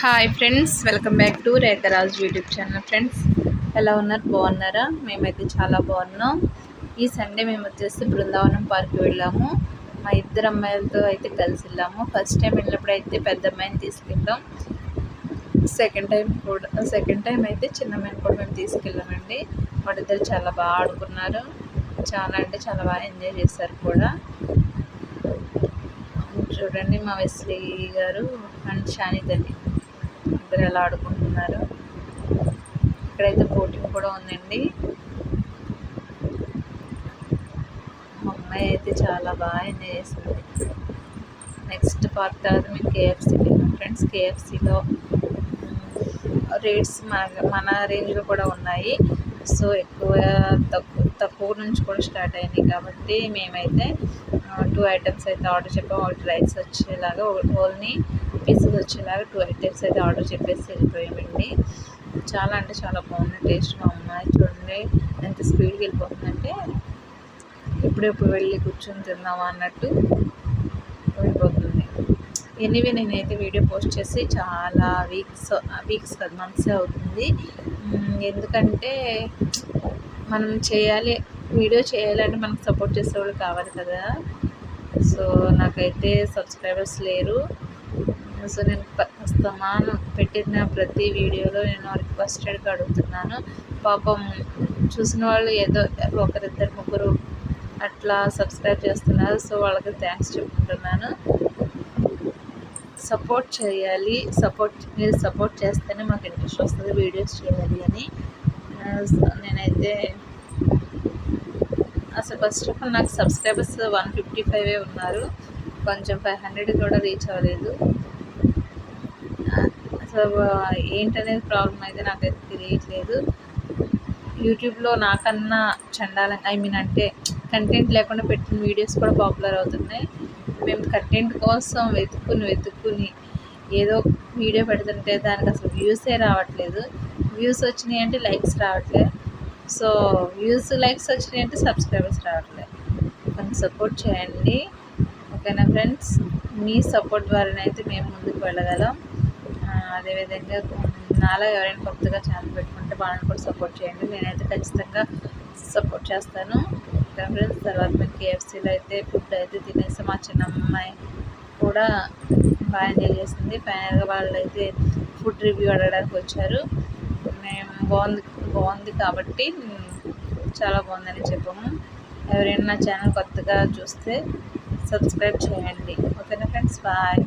Hi friends welcome back to Rekharaj YouTube channel friends ఎలా ఉన్నారు? బాగున్నారా? మేమైతే చాలా బాగున్నాం. ఈ సండే మేము వచ్చేసి బృందావనం పార్క్ వెళ్ళాము. మా ఇద్దరు అమ్మాయిలతో అయితే కలిసి వెళ్ళాము. ఫస్ట్ టైం వెళ్ళినప్పుడు అయితే పెద్ద అమ్మాయిని తీసుకెళ్ళాం. సెకండ్ టైం కూడా సెకండ్ టైం అయితే చిన్న అమ్మాయిని కూడా మేము తీసుకెళ్ళామండి. వాళ్ళిద్దరు చాలా బాగా ఆడుకున్నారు. చాలా అంటే చాలా బాగా ఎంజాయ్ చేశారు కూడా. చూడండి మా వెస్లీ గారు అండ్ షాని తల్లి. ఇద్దరు ఎలా ఆడుకుంటున్నారు? ఇక్కడైతే బోటింగ్ కూడా ఉందండి. మా అమ్మాయి అయితే చాలా బాగా ఎంజాయ్ చేసింది నెక్స్ట్ పార్క్ తర్వాత మేము కేఎఫ్సీ వెళ్ళాం ఫ్రెండ్స్. కేఎఫ్సీలో రేట్స్ మన మన రేంజ్లో కూడా ఉన్నాయి. సో ఎక్కువ తక్కువ తక్కువ నుంచి కూడా స్టార్ట్ అయినాయి కాబట్టి మేమైతే టూ ఐటమ్స్ అయితే ఆర్డర్ చెప్పాము ఒకటి రైస్ వచ్చేలాగా ఓన్లీ పీసెస్ వచ్చేలాగా టూ ఐటమ్స్ అయితే ఆర్డర్ చెప్పేసి వెళ్ళిపోయామండి. చాలా అంటే చాలా బాగుంది టేస్ట్గా ఉన్నాయి. చూడండి ఎంత స్పీడ్గా వెళ్ళిపోతుందంటే ఎప్పుడెప్పుడు వెళ్ళి కూర్చొని తిందామా అన్నట్టు వెళ్ళిపోతుంది. ఎనీవే నేనైతే వీడియో పోస్ట్ చేసి చాలా వీక్స్ వీక్స్ కదా మంత్సే అవుతుంది. ఎందుకంటే మనం చేయాలి వీడియో చేయాలంటే మనకు సపోర్ట్ చేసేవాళ్ళు కావాలి కదా. సో నాకైతే సబ్స్క్రైబర్స్ లేరు. సో నేను సమానం పెట్టిన ప్రతి వీడియోలో నేను రిక్వెస్టెడ్గా అడుగుతున్నాను. పాపం చూసిన వాళ్ళు ఏదో ఒకరిద్దరు ముగ్గురు అట్లా సబ్స్క్రైబ్ చేస్తున్నారు. సో వాళ్ళకి థ్యాంక్స్ చెప్పుకుంటున్నాను. సపోర్ట్ చేయాలి. సపోర్ట్ మీరు సపోర్ట్ చేస్తేనే మాకు ఇంట్రెస్ట్ వస్తుంది వీడియోస్ చేయాలి అని. నేనైతే అసలు ఫస్ట్ ఆఫ్ ఆల్ నాకు సబ్స్క్రైబర్స్ వన్ ఫిఫ్టీ ఫైవే ఉన్నారు. కొంచెం ఫైవ్ హండ్రెడ్ కూడా రీచ్ అవ్వలేదు. అసలు ఏంటనేది ప్రాబ్లం అయితే నాకైతే తెలియట్లేదు. యూట్యూబ్లో నాకన్నా చండాల ఐ మీన్ అంటే కంటెంట్ లేకుండా పెట్టిన వీడియోస్ కూడా పాపులర్ అవుతున్నాయి. మేము కంటెంట్ కోసం వెతుక్కుని వెతుక్కుని ఏదో వీడియో పెడుతుంటే దానికి అసలు వ్యూసే రావట్లేదు. వ్యూస్ వచ్చినాయి అంటే లైక్స్ రావట్లేదు సో వ్యూస్ లైక్స్ వచ్చినాయి అంటే సబ్స్క్రైబర్స్ రావట్లేదు కొంచెం సపోర్ట్ చేయండి. ఓకేనా ఫ్రెండ్స్? మీ సపోర్ట్ ద్వారానైతే మేము ముందుకు వెళ్ళగలం. అదేవిధంగా నాలో ఎవరైనా కొత్తగా ఛానల్ పెట్టుకుంటే వాళ్ళని కూడా సపోర్ట్ చేయండి. నేనైతే ఖచ్చితంగా సపోర్ట్ చేస్తాను. ఫ్రెండ్స్? తర్వాత మేము కేఎఫ్సీలో అయితే ఫుడ్ అయితే తినేసి మా చిన్న అమ్మాయి కూడా బాగా ఎంజాయ్ చేసింది. ఫైనల్గా వాళ్ళు అయితే ఫుడ్ రివ్యూ అడగడానికి వచ్చారు. బాగుంది బాగుంది కాబట్టి చాలా బాగుందని చెప్పాము. ఎవరైనా నా ఛానల్ కొత్తగా చూస్తే సబ్స్క్రైబ్ చేయండి. ఓకేనా ఫ్రెండ్స్? బాయ్.